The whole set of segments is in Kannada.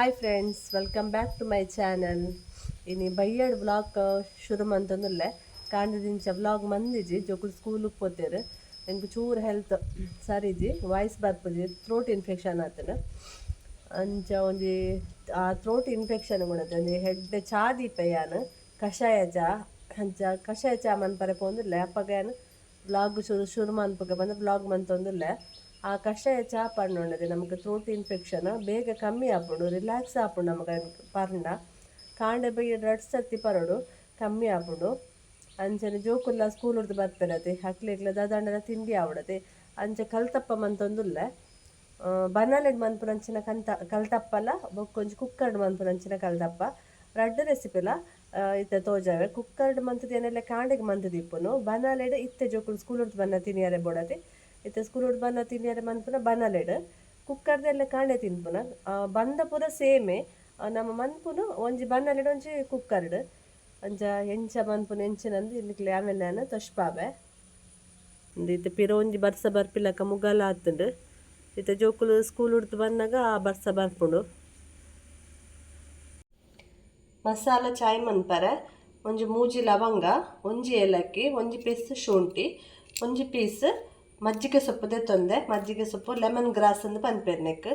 Hi friends welcome back to my channel ಇನಿ ಬಯ್ಯಡ್ ಬ್ಲಾಗ್ ಶುರು ಮಂತಂದುಲ್ಲೆ ಕಾಂಡದಿಂಚ ಬ್ಲಾಗ್ ಮಂದಿಜಿ ಜೊಕುಲು ಸ್ಕೂಲಿಗೆ ಪೋತೇರು ಎಂಕ್ ಚೂರು ಹೆಲ್ತ್ ಸರಿಜಿ ವಾಯ್ಸ್ ಬರ್ಪುಜಿ ಥ್ರೋಟ್ ಇನ್ಫೆಕ್ಷನ್ ಆತನ ಅಂಚ ಒಂಜಿ ಆ ಥ್ರೋಟ್ ಇನ್ಫೆಕ್ಷನ್ ಗುಣದ ಒಂಜಿ ಹೆಡ್ ಚಾ ದೀಪಯ್ಯಾನ ಕಷಾಯ ಚಾ ಅಂಚ ಕಷಾಯ ಚಾ ಮನ್ಪರೆ ಅಪ್ಪಗ ಏನು ಬ್ಲಾಗ್ ಶುರು ಶುರು ಮನ್ಪಗ ಬಂದು ಬ್ಲಾಗ್ ಮಂತೊಂದುಲ್ಲೆ ಆ ಕಷಾಯ ಚಾ ಪಣ್ಣೊಂಡದೆ ನಮಗೆ ಥ್ರೋಟ್ ಇನ್ಫೆಕ್ಷನ್ ಬೇಗ ಕಮ್ಮಿ ಆಪುಂಡು ರಿಲ್ಯಾಕ್ಸ್ ಆಪುಂಡು ನಮಗೆ ಪರ್ಂಡ ಕಾಂಡೆ ಬೇಗ ರಡ್ ಸರ್ತಿ ಪರಡು, ಕಮ್ಮಿ ಆಪುಂಡು ಅಂಚನೆ ಜೋಕುಲ್ಲ ಸ್ಕೂಲ್ ಉಡ್ದು ಬರ್ತಿರತ್ತೆ ಹಕ್ಲಿಗ್ಲ ದಾದಂಡಲ ತಿಂಡಿ ಆವಡತೆ ಅಂಚೆ ಕಲ್ತಪ್ಪ ಮಂತೊಂದುಲ್ಲೆ. ಬನಾಲೆಡ್ ಮನ್ಪುನಂಚಿನ ಕಂತ ಕಲ್ತಪ್ಪಲ ಬೊಕ್ಕೊಂಜಿ ಕುಕ್ಕರ್ಡ್ ಮನ್ಪುನಂಚಿನ ಕಲ್ತಪ್ಪ. ರಡ್ಡ ರೆಸಿಪಿಲ ಇತ್ತೆ ತೋಜಾವೆ. ಕುಕ್ಕರ್ಡ್ ಮಂತ್ ಕಾಂಡೆಗೆ ಮಂತ್ ಇಪ್ಪುನು ಬನಾಲೆಡ್ ಇತ್ತೆ ಜೋಕುಲ್ ಸ್ಕೂಲ್ ಹೊಡೆದು ಬನ್ನ ತಿನಿಯಾರೆ ಇತ್ತೆ ಸ್ಕೂಲ್ ಉಡ್ದು ಬನ್ನ ತಿನಿಯಾರೆ ಮನ್ಪುನ ಬನ್ನಲೆಡ್ ಕುಕ್ಕರ್ದೆಲ್ಲ ಕಾಂಡೆ ತಿನ್ಪುನ. ಬಂದ ಪೂರ ಸೇಮೆ ನಮ್ಮ ಮನ್ಪುನು ಒಂಜಿ ಬನ್ನಲೆಡ್ ಒಂಜಿ ಕುಕ್ಕರ್ಡ್. ಅಂಚ ಎಂಚ ಮನ್ಪುನ ಎಂಚಿನಂದು ಇಲ್ಲಿಕ್ಲೆ ಆಮೇಲೆ ತೊಷ್ಪಾವೆ. ಇಂದು ಇತ್ತೆ ಪಿರ ಒಂಜಿ ಬರ್ಸ ಬರ್ಪಿಲಕ ಮುಗಲ ಆತುಂಡು ಇತ್ತೆ ಜೋಕುಲು ಸ್ಕೂಲ್ ಉಡ್ದು ಬಂದಾಗ ಆ ಬರ್ಸ ಬರ್ಪುಂಡು. ಮಸಾಲ ಚಾಯ್ ಮನ್ಪರೆ, ಒಂಜಿ ಮೂಜಿ ಲವಂಗ ಒಂಜಿ ಏಲಕ್ಕಿ, ಒಂಜಿ ಪೀಸ್ ಶುಂಠಿ, ಒಂಜಿ ಪೀಸ್ ಮಜ್ಜಿಗೆ ಸೊಪ್ಪು ದೆತ್ತೊಂದೆ ಮಜ್ಜಿಗೆ ಸೊಪ್ಪು ಲೆಮನ್ ಗ್ರಾಸ್ ಅಂದ್ ಪನ್ಪೇರ್ ನೆಕ್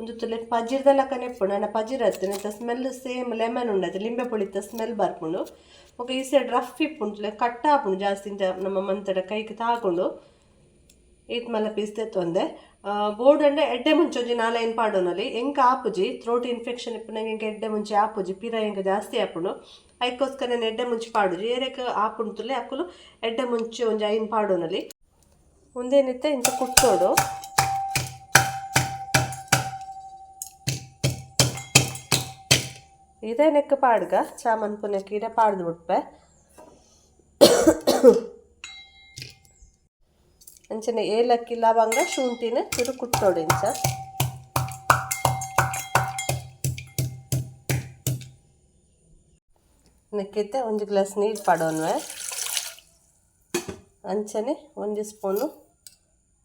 ಒಂದು ತುಲೆ ಪಜಿರ್ದಲಕ ಪುಣ ಅಣ್ಣ ಪಜಿರ್ ಹತ್ತಿನ ಸ್ಮೆಲ್ ಸೇಮ್ ಲೆಮನ್ ಉಂಡದ ಲಿಂಬೆ ಪುಳಿತ ಸ್ಮೆಲ್ ಬರ್ಪುಂಡು. ಬೊಕ ಈ ಸೈಡ್ ರಫ್ ಇಪ್ಪುಂಟ್ಲೆ ಕಟ್ಟ ಆಪುಂಡು ಜಾಸ್ತಿ ನಮ್ಮ ಮಂತಡ ಕೈಗೆ ತಾಕೊಂಡು ಏತ್ ಮಲ್ಲ ಪೀಸ್ ತೊಂದೆ ಬೋರ್ಡ್ ಅಂಡೆ ಎಡ್ಡೆ ಒಂಜಿ ನಾಲೈನ್ ಪಾಡೋನಲ್ಲಿ ಎಂಕ ಆಪುಜಿ? ಥ್ರೋಟ್ ಇನ್ಫೆಕ್ಷನ್ ಇಪ್ಪುನಂಗೆ ಎಂಕ ಎಡ್ಡೆ ಮುಂಚೆ ಆಪುಜಿ. ಪಿರ ಎಂಕ ಜಾಸ್ತಿ ಆಪುಂಡು. ನಾನು ಎಡ್ಡೆ ಮುಂಚೆ ಪಾಡುಜಿ ಏರೆಕ ಆಪುಂಟುಲೆ ಅಕ್ಕಲು ಎಡ್ಡೆ ಮುಂಚೆ ಒಂಜಿ ಐನ್ ಪಾಡೋನಲ್ಲಿ ಮುಂದೇನಿತ್ತೆ ಇಂಥ ಕುಟ್ಟೋಡು ಇದೇ ನೆಕ್ಕ ಪಾಡ್ಗ, ಚಾಮನ್ ಪುನಕ್ಕೆ ಇದೇ ಪಾಡ್ದು ಬಿಟ್ಪೆ ಅಂಚನೆ ಏಲಕ್ಕಿ, ಲವಂಗ, ಶುಂಠಿನ ಚೂರು ಕುಟ್ಟೋಡು ಇಂಚ. ನೆಕ್ಕಿತ್ತೆ ಒಂದು ಗ್ಲಾಸ್ ನೀರು ಪಾಡೋನ್ವೆ ಅಂಚನೆ ಒಂದು ಸ್ಪೂನು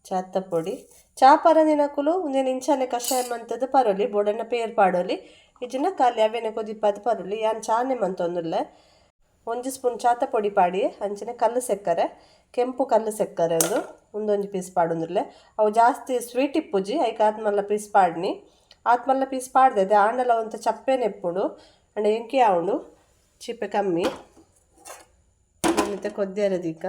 ಚಾತ ಪೊಡಿ. ಚಾ ಪರದಿನಕುಲು ಒಂದೇನು ಇಂಚಾನೆ ಕಷಾಯ ಮಂತದ್ದು ಪರೋಲಿ ಬೋಡನ್ನ ಪೇರ್ ಪಾಡೋಲಿ ಇಜಿನ ಕಾಲಿ ಅವೇನೆ ಕೊದಿಪ್ಪದ ಪರೋಲಿ, ಯಾನ್ ಚಾನೆ ಮಂತೊಂದುಲ್ಲೆ. ಒಂಜಿ ಸ್ಪೂನ್ ಚಾತ ಪೊಡಿ ಪಾಡಿ, ಅಂಚನೆ ಕಲ್ಲು ಸೆಕ್ಕರೆ, ಕೆಂಪು ಕಲ್ಲು ಸೆಕ್ಕರೆ ಅದು ಒಂದೊಂದು ಪೀಸ್ ಪಾಡೊಂದುಲ್ಲೆ. ಅವು ಜಾಸ್ತಿ ಸ್ವೀಟ್ ಇಪ್ಪುಜಿ, ಐಕ ಆತ್ಮಲ್ಲ ಪೀಸ್ ಪಾಡ್ನಿ. ಆತ್ಮಲ್ಲ ಪೀಸ್ ಪಾಡ್ದೆ ಆಂಡಲ ಒಂತ ಚಪ್ಪೆನೆ ಎಪ್ಪುಡು ಅಂಡ ಎಂಕಿ ಆವುಂಡು ಚಿಪ್ಪೆ ಕಮ್ಮಿ. ಮತ್ತೆ ಕೊದ್ದಿರದೀಕ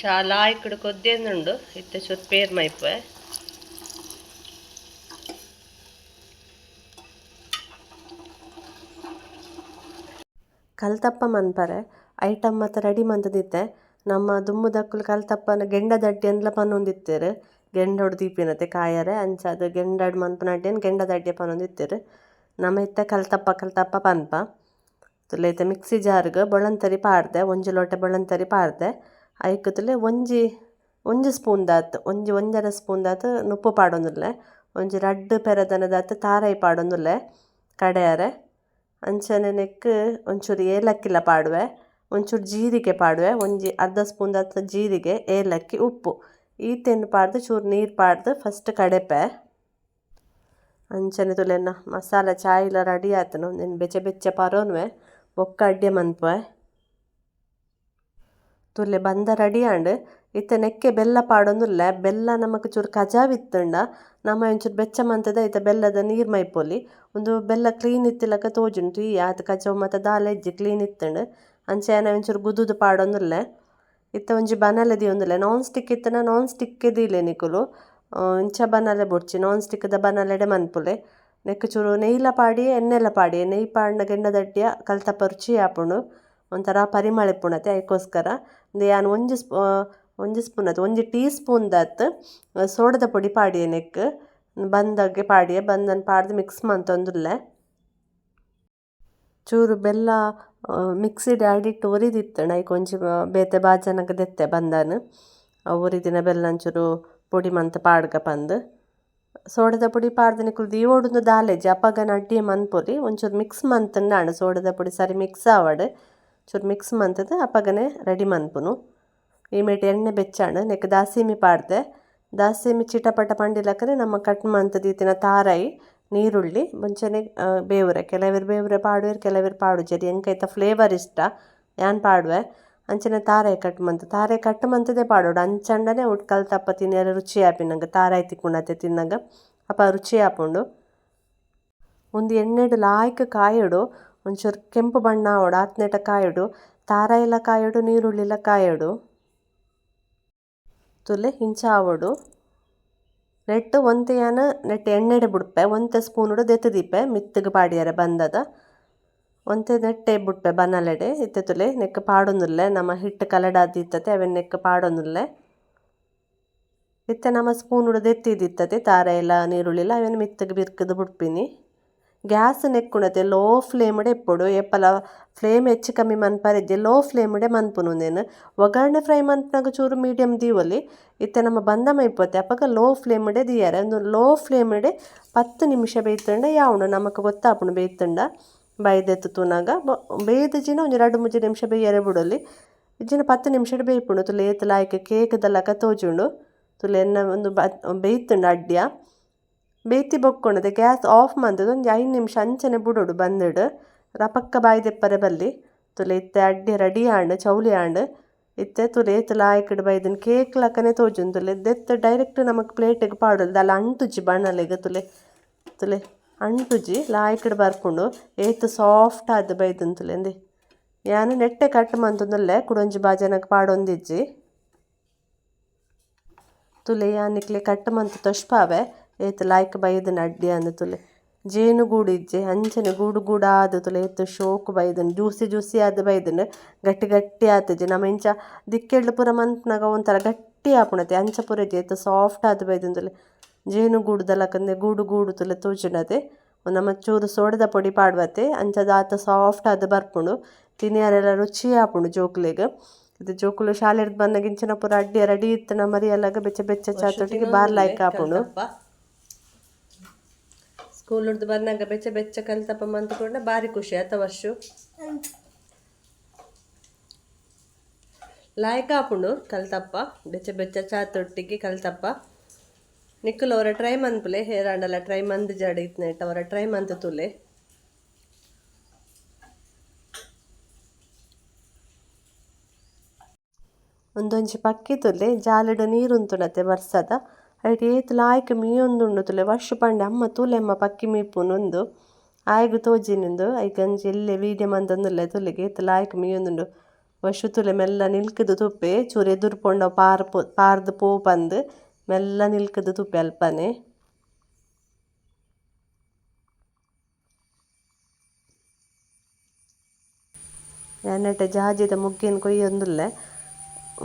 చాలా ఇక్కడ కొద్దిందుండు ఇత్త చొరు పేరు మైపోయే ಕಲ್ತಪ್ಪ ಮನ್ಪರೆ ಐಟಮ್ ಮತ್ತು ರೆಡಿ ಮಂತದಿತ್ತೆ ನಮ್ಮ ದುಮ್ಮು ದಕ್ಕುಲು ಕಲ್ತಪ್ಪನ ಗೆಂಡ ದಡ್ಡಿ ಅಂದ್ಲ ಪನ್ನೊಂದಿತ್ತೇರು ಗೆಂಡ ಹೊಡ್ದೀಪಿನತೆ ಕಾಯರೆ ಅಂಚ ಅದು ಗೆಂಡಡ್ ಮನ್ಪುನಡ್ಡಿಯನ್ ಗೆಂಡ ದಡ್ಡಿ ಪನ್ನೊಂದಿತ್ತೇರು ನಮ್ಮ ಇತ್ತ ಕಲ್ತಪ್ಪ ಕಲ್ತಪ್ಪ ಪನ್ಪ ತುಲೈತೆ ಮಿಕ್ಸಿ ಜಾರ್ಗ್ ಬೊಳಂತರಿ ಪಾಡ್ದೆ ಒಂಜಿ ಲೋಟ ಬೊಳಂತರಿ ಪಾಡ್ದೆ ಐಕ್ ತುಲೆ ಒಂಜಿ ಒಂಜಿ ಸ್ಪೂನ್ ದಾತ್, ಒಂಜಿ ಒಂಜರ ಸ್ಪೂನ್ ದಾತ್ ನುಪ್ಪು ಪಾಡೊಂದುಲ್ಲೆ. ಒಂಜಿ ರಡ್ಡ್ ಪೆರದನದಾತ್ ತಾರೈ ಪಾಡೊಂದುಲ್ಲೆ ಕಡೆಯರೆ. ಅಂಚನೆ ನೆಕ್ ಒಂಚೂರು ಏಲಕ್ಕಿಲ ಪಾಡುವೆ, ಒಂಚೂರು ಜೀರಿಗೆ ಪಾಡುವೆ, ಒಂಜಿ ಅರ್ಧ ಸ್ಪೂನ್ ದಾತ್ ಜೀರಿಗೆ, ಏಲಕ್ಕಿ, ಉಪ್ಪು. ಈತೆನ್ ಪಾಡ್ದು ಚೂರು ನೀರು ಪಾಡ್ದು ಫಸ್ಟ್ ಕಡೆಪೆ. ಅಂಚನೆ ತುಲೆನ ಮಸಾಲ ಚಾಯಿಲ್ಲ ರೆಡಿ ಆತನು, ನೆನ್ ಬೆಚ್ಚ ಬೆಚ್ಚ ಪರೋನ್ವೆ, ಬೊಕ್ಕ ಅಡ್ಡೆ ಮನ್ಪುವೆ ತುಲೆ ಬಂದ ರೆಡಿ ಆಂಡ್ ಇತ್ತ ನೆಕ್ಕೆ ಬೆಲ್ಲ ಪಾಡೊಂದುಲ್ಲೆ, ಬೆಲ್ಲ ನಮಕ್ ಚೂರು ಕಜಾವಿತ್ತಂಡ, ನಮ್ಮ ಒಂಚೂರು ಬೆಚ್ಚ ಮಂತದ ಐತ ಬೆಲ್ಲದ ನೀರು ಮೈಪೊಲಿ, ಒಂದು ಬೆಲ್ಲ ಕ್ಲೀನ್ ಇತ್ತಿಲಕ ತೋಜುಂಡು ಈ ಆತ ಕಜಾವ್ ಮತ್ತು ದಾಲ ಇಜ್ಜಿ ಕ್ಲೀನ್ ಇತ್ತಂಡು ಅಂಚೆನ ಒಂಚೂರು ಗುದುದು ಪಾಡೊಂದುಲ್ಲೆ, ಇತ್ತ ಒಂಜಿ ಬನಲೆ ದಿಯೊಂದುಲ್ಲೆ ನಾನ್ ಸ್ಟಿಕ್ ಇತ್ತನ ನಾನ್ ಸ್ಟಿಕ್ ದೀಲೆ ನಿಕುಲು ಇಂಚ ಬನಲೆ ಬೊಡ್ಚಿ ನಾನ್ ಸ್ಟಿಕ್ದ ಬನಲೆಡೆ ಮನ್ಪುಲೆ, ನೆಕ್ಕ ಚೂರು ನೆಯ್ಲ ಪಾಡಿ, ಎಣ್ಣೆಲ ಪಾಡಿ, ನೆಯ್ ಪಾಡ್ನ ಗೆಂಡ ದಡ್ಡಿಯ ಕಲ್ತಪ್ಪ ರುಚಿ ಆಪುಂಡು ಒಂಥರ ಪರಿಮಳ ಪುಣತೆ, ಅದಕ್ಕೋಸ್ಕರ ಯಾನ್ ಒಂಜಿ ಸ್ಪೂ ಒಂಜಿ ಸ್ಪೂನ್ ಅದು ಒಂಜಿ ಟೀ ಸ್ಪೂನ್ ದತ್ ಸೋಡದ ಪುಡಿ ಪಾಡಿಯೆ ನೆಕ್ ಬಂದಾಗೆ ಪಾಡಿಯೆ ಬಂದನ್ ಪಾಡ್ದು ಮಿಕ್ಸ್ ಮಂತೊಂದುಲ್ಲೆ ಚೂರು ಬೆಲ್ಲ ಮಿಕ್ಸಿಡ್ ಆಡಿಟ್ಟು ಉರಿದಿತ್ತಣ ಐಕ್ ಒಂಜಿ ಬೇತೆ ಬಾಜನಗ ದೆತ್ತೆ ಬಂದನ್ ಉರಿದಿನ ಬೆಲ್ಲ ಒಂಚೂರು ಪುಡಿ ಮಂತ್ ಪಾಡ್ಗ ಪಂದ್. ಸೋಡದ ಪುಡಿ ಪಾಡ್ದು ಈ ದೀವೋಡುಂದು ದಾಲೆಜಿ, ಅಪಗನ ಅಡ್ಡಿ ಮನ್ಪೊಲಿ ಒಂಚೂರು ಮಿಕ್ಸ್ ಮಂತಂಡಾಣ ಸೋಡದ ಪುಡಿ ಸರಿ ಮಿಕ್ಸ್ ಆವಡ್. ಚೂರು ಮಿಕ್ಸ್ ಮಂತದ ಅಪಗನೆ ರೆಡಿ ಮನ್ಪುನು ಈ ಮೇಟ್ ಎಣ್ಣೆ ಬೆಚ್ಚಾಂಡು ನೆಕ್ ದಾಸೀಮಿ ಪಾಡ್ದೆ. ದಾಸಿಮಿ ಚಿಟಪಟ ಪಂಡಿಲಕ್ಕನೆ ನಮ್ಮ ಕಟ್ ಮಂತದ ದೀತಿನ ತಾರಾಯಿ ನೀರುಳ್ಳಿ, ಮುಂಚೆನೆ ಬೇವ್ರೆ. ಕೆಲವರು ಬೇವ್ರೆ ಪಾಡುವೆರ್ ಪಾಡು ಜರಿ. ಎಂಕೈತ ಫ್ಲೇವರ್ ಇಷ್ಟ, ಯಾನ್ ಪಾಡುವೆ? ಅಂಚನೆ ತಾರಾಯಿ ಕಟ್ ಮಂತ. ತಾರಾಯಿ ಕಟ್ ಮಂತದೇ ಪಾಡೋಡು. ಅಂಚಂಡನೆ ಉಟ್ಕಲ್ ತಪ್ಪ ತಿನ್ನಿಯಾರ ರುಚಿ ಆಪಿನಂಗ ತಾರಾಯಿ ತಿಕ್ಕುಣತೆ ತಿನ್ನಂಗ. ಅಪ್ಪ ರುಚಿ ಆಪುಂಡು ಒಂದು ಎಣ್ಣೆಡು ಲಾಯ್ಕ್ ಕಾಯೋಡು. ಒಂಚೂರು ಕೆಂಪು ಬಣ್ಣ ಆವಡು, ಆತ್ನೆಟ ತಾರ ಇಲ್ಲ ಕಾಯೋಡು ನೀರುಳ್ಳಿಲ ಕಾಯೋಡು. ತುಲೆ ಇಂಚ ಆವಡು. ನೆಟ್ಟು ಒಂತೆ ಯಾನ, ನೆಟ್ಟು ಎಣ್ಣೆಡೆ ಬಿಡ್ಪೆ, ಒಂತೆ ದೆತ್ತ ದೀಪೆ, ಮಿತ್ತಗೆ ಪಾಡಿಯಾರೆ ಬಂದದ. ಒಂತೆ ನೆಟ್ಟೆ ಬಿಡ್ಪೆ ಬನ್ನಲೆಡೆ ಇತ್ತೆ ತುಲೆ ನೆಕ್ಕ ಪಾಡೊಂದುಲ್ಲೆ, ನಮ್ಮ ಹಿಟ್ಟು ಕಲಡಾದಿತ್ತತೆ ಅವೆನ್ ನೆಕ್ಕ ಪಾಡೊಂದುಲ್ಲೆ. ಇತ್ತೆ ನಮ್ಮ ಸ್ಪೂನುಡು ದೆತ್ತಿದಿತ್ತತೆ ತಾರ ಇಲ್ಲ ನೀರುಳ್ಳಿಲ್ಲ, ಅವೆನ್ ಮಿತ್ತಗೆ ಬಿರ್ಕದು ಬಿಡ್ಪಿನಿ. ನೆಕ್ಕುಣತೆ ಲೋ ಫ್ಲೇಮ್ಡೆ ఎప్పుడు ಎಪ್ಪಲ ಫ್ಲೇಮ್ ಹೆಚ್ಚು ಕಮ್ಮಿ ಮನ್ಪಾರಿದ್ದೆ ಲೋ ಫ್ಲೇಮ್ಡೆ ಮನ್ಪುನುಂದೇನು ಒಗ್ಗರಣೆ ಫ್ರೈ ಮನ್ಪನಾಗ ಚೂರು ಮೀಡಿಯಮ್ ದೀವಲ್ಲಿ ಇತ್ತೆ ನಮ್ಮ ಬಂದ ಮೈಪೊತ್ತೆ ಅಪ್ಪಾಗ ಲೋ ಫ್ಲೇಮ್ಡೆ ದಿಯಾರೆ ಒಂದು ಲೋ ಫ್ಲೇಮ್ಡೆ ಪತ್ತು ನಿಮಿಷ ಬೇಯ್ತಂಡ ಯಾವನು ನಮಕ್ ಗೊತ್ತಾಪುಂಡು ಬೇಯ್ತಂಡ ಬೈದೆತ್ತು ತೂನಾಗ ಬೇಯ್ದಜಿನ ಒಂಜಿ ಎರಡು ಮೂಜಿ ನಿಮಿಷ ಬೇಯರೆ ಬಿಡಲಿ ಇಜ್ಜಿನ ಪತ್ತು ನಿಮಿಷ ಬೇಯ್ಪುಂಡು ತುಲೆ ಏತ್ ಲಾಯ್ಕ್ ಕೇಕ್ ದಲಕ ತೋಜುಂಡು ತುಲೆ ಎನ್ನ ಒಂದು ಬ ಬೇಯ್ತುಂಡು ಅಡ್ಡ್ಯ ಬೇಯ್ತಿ ಬೊಕ್ಕೊಂಡದ ಗ್ಯಾಸ್ ಆಫ್ ಮಂತದ ಒಂದು ಐದು ನಿಮಿಷ ಅಂಚನೆ ಬುಡೋಡು ಬಂದಿಡು. ರಪಕ್ಕ ಬಾಯಿ ದೆಪ್ಪರೆ ಬಲ್ಲಿ ತುಲೆ ಇತ್ತೆ ಅಡ್ಡಿ ರೆಡಿ ಆಂಡ್ ಚೌಲಿ ಆಂಡ್. ಇತ್ತೆ ತುಲೆ ಏತ್ ಬೈದನ್ ಕೇಕ್ ಲಕ್ಕನೆ ತೋಜು ತುಲೆ. ದೆತ್ತ ಡೈರೆಕ್ಟ್ ನಮಕ್ ಪ್ಲೇಟಿಗೆ ಪಾಡೋದು. ಅಲ್ಲ ಅಂಟುಜಿ ಬಣ್ಣಲೆಗ ತುಲೆ. ತುಲೆ ಅಂಟುಜಿ ಲಾಯ್ಕಡ್ ಬರ್ಕೊಂಡು ಏತ್ ಸಾಫ್ಟ್ ಆದ ಬೈದನ್ ತುಲೆ ಅಂದೆ. ಯಾನು ನೆಟ್ಟೆ ಕಟ್ ಮಂತಂದಲ್ಲೇ ಕುಡೊಂಜಿ ಬಾಜನಕ್ ಪಾಡೊಂದಿಜ್ಜಿ. ತುಲೆ ಯಾನಿಕ್ಲೆ ಕಟ್ ಮಂತ ತೊಷ್ಪಾವೆ. ಏತ್ ಲಾಯ್ಕ್ ಬೈದ್ ಅಡ್ಡಿ ಅಂದ್ ತುಲೆ. ಜೇನು ಗೂಡು ಇಜ್ಜೆ ಅಂಚನೆ ಗೂಡು ಗೂಡ ಆದ ತುಲೆ. ಏತ್ ಶೋಕ್ ಬೈದನ್, ಜ್ಯೂಸಿ ಜ್ಯೂಸಿ ಆದ್ ಬೈದನ್, ಗಟ್ಟಿ ಗಟ್ಟಿ ಆತಜೆ ನಮ್ಮ ಇಂಚ ದಿಕ್ಕೆಡ್ಲು ಪೂರ ಮಂತ್ನಾಗ ಒಂಥರ ಗಟ್ಟಿ ಆಪುಣತೆ. ಅಂಚ ಪೂರ ಏತ್ ಸಾಫ್ಟ್ ಆದ್ ಬೈದನ್ ತುಲೆ. ಜೇನು ಗೂಡು ದಲಕಂದೆ ಗೂಡು ಗೂಡು ತುಲೆ ತೋಜುನದೆ. ನಮ್ಮ ಚೂರು ಸೋಡದ ಪೊಡಿ ಪಾಡ್ವತೆ. ಅಂಚದ ಆತ ಸಾಫ್ಟ್ ಆದ ಬರ್ಪುಂಡು ತಿನಿಯಾರೆಲ್ಲ ರುಚಿ ಆಪುಂಡು ಜೋಕ್ಲೆಗ್. ಇದು ಜೋಕುಲು ಶಾಲೆ ಬಂದಾಗ ಇಂಚಿನ ಪುರ ಅಡ್ಡಿ ರೆಡಿ ಇತ್ತನ ಮರಿಯಲ್ಲಾಗ ಬೆಚ್ಚ ಬೆಚ್ಚ ಚಾತೊಟ್ಟಿಗೆ ಬಾರ್ ಲಾಯ್ಕ್ ಆಪುಂಡು ಸ್ಕೂಲ್ ಹುಡ್ದು ಬಂದಾಗ ಬೆಚ್ಚ ಬೆಚ್ಚ ಕಲ್ತಪ್ಪ ಕೂಡ ಭಾರಿ ಖುಷಿ ಆತ ವರ್ಷ. ಲಾಯ್ಕ ಆಪುಂಡು ಕಲ್ತಪ್ಪ, ಬೆಚ್ಚ ಬೆಚ್ಚ ಚಾತೊಟ್ಟಿಗೆ ಕಲ್ತಪ್ಪ. ನಿಕ್ಕಲು ಅವರ ಟ್ರೈ ಮನ್ಪುಲೆ ಹೇರಾಂಡಲ್ಲ ಟ್ರೈ ಮಂದ್ ಜಡ ನೆಟ್ ಅವರ ಟ್ರೈ ಮಂತ್ ತುಲೆ. ಒಂದೊಂಜಿ ಪಕ್ಕಿ ತುಲೆ ನೀರು ನೀರುಂತುಂಡತೆ ಬರ್ಸದ. ಐಟ್ ಏತ್ ಲಾಯ್ಕ್ ಮೀಯೊಂದುಂಡು ತುಲೆ. ವರ್ಷ ಪಂಡೆ ಅಮ್ಮ ತೂಲೆಮ್ಮ ಪಕ್ಕಿ ಮೀಪುನೊಂದು ಆಯ್ಗು ತೋಜಿನಿಂದು ಐಕಂಜಿ ಎಲ್ಲೆ ವೀಡಿಯೋ ಮಂತೊಂದುಲ್ಲೆ ತುಲೆಗೆ. ಏತ್ ಲಾಯ್ಕ್ ಮೀಯೊಂದುಂಡು ವರ್ಷ ತುಲೆ ಮೆಲ್ಲ ನಿಲ್ಕದು ತುಪ್ಪೆ. ಚೂರು ಎದುರು ಪೊಂಡ ಪಾರ್ ಪೋ, ಪಾರ್ದು ಪೋ ಪಂದ್. ಮೆಲ್ಲ ನಿಲ್ಕದು ತುಪ್ಪೆ ಅಲ್ಪನೆ. ಎನ್ನಟ ಜಾಜಿದ ಮುಗ್ಗಿನ ಕೊಯ್ಯೊಂದುಲ್ಲೆ.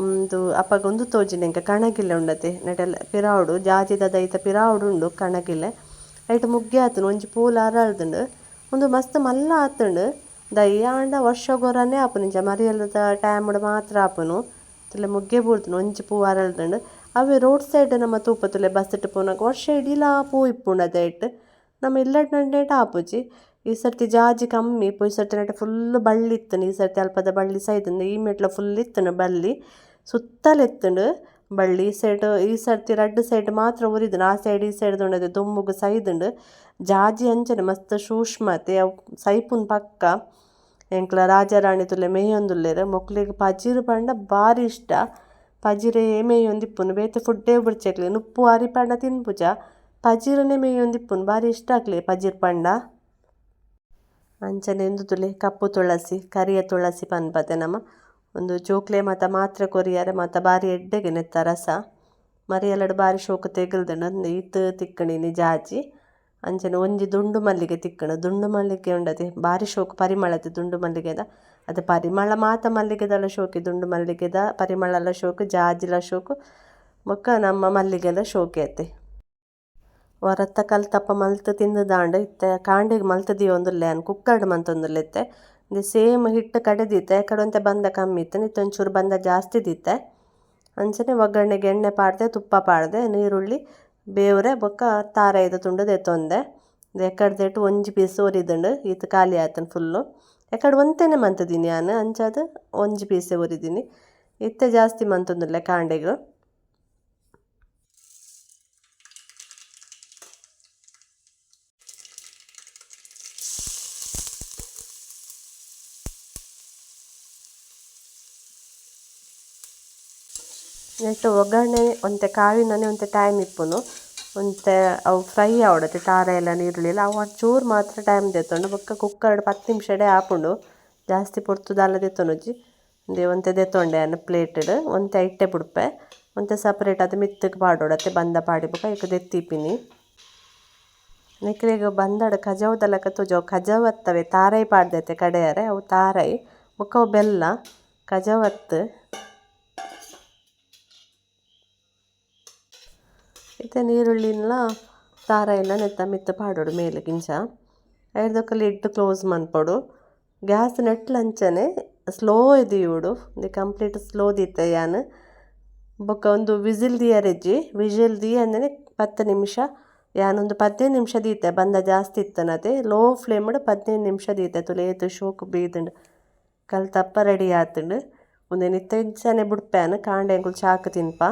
ಉಂದು ತೋಜಿನ ಎಂಕ ಕಣಗಿಲೆ ಉಂಡತೆ ನೆಟೆಲ್ಲ ಪಿರಾವುಡು ಜಾಜಿದ ದೈತ ಪಿರಾವುಡು ಉಂಡು ಕಣಗಿಲೆ. ಐಟ್ ಮುಗ್ಗೆ ಆತುಂಡು, ಒಂಜಿ ಪೂಲ ಅರಳ್ದುಂಡು ಒಂದು ಮಸ್ತ್ ಮಲ್ಲ ಆತುಂಡು. ಆಂಡ ವರ್ಷ ಗೊರನೆ ಆಪುನು ಇಂಚ ಮರಿಯಲ್ಲದ ಟೈಮುಡು ಮಾತ್ರ ಆಪುನು. ತುಲೆ ಮುಗ್ಗೆ ಬೂರ್ದುಂಡು ಒಂಜಿ ಪೂ ಅರಳ್ದುಂಡು ಅವೇ ರೋಡ್ ಸೈಡ್ ನಮ್ಮ ತೂಪ ತುಲೆ ಬಸ್ಸಿಟ್ ಪೋನಾಗ ವರ್ಷ ಇಡೀಲ ಪೂ ಇಪ್ಪುಂಡು ಅದೈಟ್ ನಮ್ಮ ಇಲ್ಲಡ್ ಆಪುಜಿ. ಈ ಸರ್ತಿ ಜಾಜಿ ಕಮ್ಮಿ ಪೋಯಿ ಸರ್ತಿ ಫುಲ್ ಬಳ್ಳಿ ಇತ್ತುಂಡು ಈ ಸರ್ತಿ ಅಲ್ಪದ ಬಳ್ಳಿ ಸೈದುಂಡು ಈ ಮೆಟ್ಲ ಫುಲ್ ಇತ್ತುಂಡು ಬಳ್ಳಿ ಸುತ್ತಲ ಎತ್ತುಂಡು ಬಳ್ಳಿ, ಈ ಸೈಡ್ ಈ ಸರ್ತಿ ರಡ್ಡ್ ಸೈಡ್ ಮಾತ್ರ ಉರಿದುಂಡು, ಆ ಸೈಡ್ ಈ ಸೈಡ್ ದುಂಡದೆ ದುಮ್ಮುಗು ಸೈದುಂಡು ಜಾಜಿ ಅಂಚನೆ ಮಸ್ತ್ ಸೂಕ್ಷ್ಮತೆ ಅವು ಸೈಪುನ್ ಪಕ್ಕ, ಎಂಕ್ಲ ರಾಜಾರಾಣಿ ತುಲೆ ಮೇಯೊಂದುಲ್ಲೆರ್, ಮೊಕ್ಲೆಗ್ ಪಜಿರ್ ಪಂಡ ಬಾರಿ ಇಷ್ಟ. ಪಜಿರೆ ಮೇಯೊಂದಿಪ್ಪುನು ಬೇತೆ ಫುಡ್ಡೇ ಬುಡ್ಚೆಕ್ಲೆ ನುಪ್ಪು ಆರಿ ಪಂಡ ತಿನ್ಪುಜ, ಪಜಿರನೆ ಮೇಯೊಂದಿಪ್ಪುನು ಬಾರಿ ಇಷ್ಟ ಆಗ್ಲಿ ಪಜಿರ್ ಪಂಡ. ಅಂಚನೆ ಉಂದು ತುಲೆ, ಕಪ್ಪು ತುಳಸಿ, ಕರಿಯ ತುಳಸಿ ಪನ್ಪತೆ ನಮ. ಒಂದು ಚೋಕ್ಲೆ ಮಾತ ಮಾತ್ರ ಕೊರಿಯಾರೆ, ಮಾತ ಬಾರಿ ಎಡ್ಡೆಗೆ ನೆತ್ತ ರಸ. ಮರಿಯಲಡ್ ಬಾರಿ ಶೋಕು ಒಂದು ಈತ ತಿಕ್ಕಣಿನಿ ಜಾಜಿ. ಅಂಚನೆ ಒಂಜಿ ದುಂಡು ಮಲ್ಲಿಗೆ ತಿಕ್ಕಣ. ದುಂಡು ಮಲ್ಲಿಗೆ ಉಂಡದೆ ಬಾರಿ ಶೋಕು ಪರಿಮಳತೆ ದುಂಡು ಮಲ್ಲಿಗೆದ. ಅದು ಪರಿಮಳ ಮಾತ ಮಲ್ಲಿಗೆದಲ ಶೋಕಿ ದುಂಡು ಮಲ್ಲಿಗೆದ ಪರಿಮಳಲ ಶೋಕು, ಜಾಜಿಲ ಶೋಕು ಬೊಕ್ಕ ನಮ್ಮ ಮಲ್ಲಿಗೆಲ ಶೋಕೇತೆ. ಹೊರತ್ತ ಕಲ್ತಪ್ಪ ಮಲ್ತ ತಿಂದು ದಾಂಡ್ ಇತ್ತೆ. ಕಾಂಡೆಗ್ ಮಲ್ತ್ ದಿಯೊಂದುಲ್ಲೆ ಅನ್ ಕುಕ್ಕರ್ಡ್ ಮಂತೊಂದುಲ್ಲೆ ಇತ್ತೆ. ಸೇಮ್ ಹಿಟ್ಟು ಕಡೆದಿತ್ತೆ. ಒಂತೆ ಬಂದ ಕಮ್ಮಿ ಇತ್ತೆ. ನಿತ್ತ ಒಂಚೂರು ಬಂದ ಜಾಸ್ತಿ ದಿತ್ತೆ. ಅಂಚನೆ ಒಗ್ಗರಣೆಗೆ ಎಣ್ಣೆ ಪಾಡ್ದೆ, ತುಪ್ಪ ಪಾಡ್ದೆ, ನೀರುಳ್ಳಿ, ಬೇವ್ರೆ, ಬೊಕ್ಕ ತಾರಾಯ್ದ ತುಂಡು ದೆತ್ತೊಂದೆ ಎಕ್ಕಡ್ದೆಟ್ ಒಂಜಿ ಪೀಸ್ ಒರಿದುಂಡು ಈತ್ ಖಾಲಿ ಆತನ್ ಫುಲ್ಲು. ಎಕ್ಕಡ್ ಒಂತೆನೆ ಮಂತುದಿನಿ ನಾನು ಅಂಚಾದ್ ಒಂಜಿ ಪೀಸೆ ಒರಿದಿನಿ ಇತ್ತೆ ಜಾಸ್ತಿ ಮಂತೊಂದುಲ್ಲೆ ಕಾಂಡೆಗ್. ನೆಕ್ಸ್ಟ್ ಒಗ್ಗರಣೆ, ಒಂತೆ ಕಾಳಿನನೆ ಒಂತೆ ಟೈಮ್ ಇಪ್ಪುನು. ಒಂತೆ ಅವು ಫ್ರೈ ಆವಡತೆ ಟಾರ ಎಲ್ಲ ನೀರುಳ್ಳಿ ಎಲ್ಲ ಅವು ಚೂರು ಮಾತ್ರ ಟೈಮ್ ದೆತ್ತೊಂಡು. ಬೊಕ್ಕ ಕುಕ್ಕರ್ಡ್ ಪತ್ತು ನಿಮಿಷಡೆ ಆಪುಂಡು ಜಾಸ್ತಿ ಪೊರ್ತುದಾಲ ದೆತ್ತೊನೊಜ್ಜಿ ಉಂದೆ ಒಂತೆ ದೆತ್ತೊಂಡೆ ಅನ್ನ ಪ್ಲೇಟ್ಡ್ ಒಂತೆ ಇಟ್ಟೆ ಬುಡ್ಪೆ ಒಂತೆ ಸಪರೇಟ್ ಅದು ಮಿತ್ತಕ್ಕೆ ಪಾಡೋಡತ್ತೆ, ಬಂದ ಪಾಡಿ ಬೊಕ ಐಕ್ ದೆತ್ತಿಪಿನಿ. ನೆಕ್ಲೆಗ್ ಬಂದಡ ಕಜಾವ್ದಲಕ ಜೋ ಖಜವತ್ತವೆ ತಾರೈ ಪಾಡ್ದೆತೆ ಕಡೆಯರೆ. ಅವು ತಾರೈ. ಬೊಕ ಅವು ಬೆಲ್ಲ ಕಜಾವ್ ಇತ್ತೆ ನೀರುಳ್ಳಿನ್ಲ ತಾರ ಎಲ್ಲ ನೆತ್ತ ಮಿತ್ತ ಪಾಡೋಡು ಮೇಲೆ ಕಿಂಚ ಐರ್ದಕ್ಕ ಲಿಡ್ ಕ್ಲೋಸ್ ಮನ್ಪೊಡು ಗ್ಯಾಸ್ ನೆಟ್ಲಂಚನೆ ಸ್ಲೋ ಇದಿಯುಡು. ದಿ ಕಂಪ್ಲೀಟ್ ಸ್ಲೋ ದೀತೆ ಯಾನ್. ಬೊಕ ಒಂದು ವಿಸಿಲ್ ದಿಯರೆಜ್ಜಿ ವಿಸಿಲ್ ದಿ ಅಂದರೆ ಪತ್ತು ನಿಮಿಷ. ಯಾನೊಂದು ಪದ್ನೈದು ನಿಮಿಷ ದೀತೆ. ಬಂದ ಜಾಸ್ತಿ ಇತ್ತನದೆ ಲೋ ಫ್ಲೇಮ್ಡ್ ಪದ್ನೈದು ನಿಮಿಷ ದೀತೆ. ತುಲೇತು ಶೋಕ್ ಕಲ್ ಕಲ್ತಪ್ಪ ರೆಡಿ ಆತುಂಡು. ಒಂದೇ ನಿತ್ಯ ಇಂಚನೆ ಬಿಡ್ಪ್ಯಾನ. ಕಾಂಡೆ ಎಂಕುಲು ಚಾಕ್ ತಿನ್ಪ.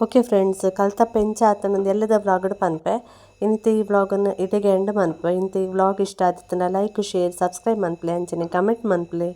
ಓಕೆ ಫ್ರೆಂಡ್ಸ್ ಕಲ್ತ ಪೆಂಚ ಆತ ನಂದು ಎಲ್ಲದ ವ್ಲಾಗ್ಡ್ ಪನ್ಪೆ ಇಂತ ಈ ವ್ಲಾಗನ್ನು ಇಡೆಗೆ ಎಂಡ್ ಮನ್ಪೆ ಇಂತ ಈ ವ್ಲಾಗ್ ಇಷ್ಟ ಆದಿತ್ತನ ಲೈಕ್ ಶೇರ್ ಸಬ್ಸ್ಕ್ರೈಬ್ ಮನ್ಪ್ಲೆ ಅಂಚನೆ ಕಮೆಂಟ್ ಮನ್ಪ್ಲೆ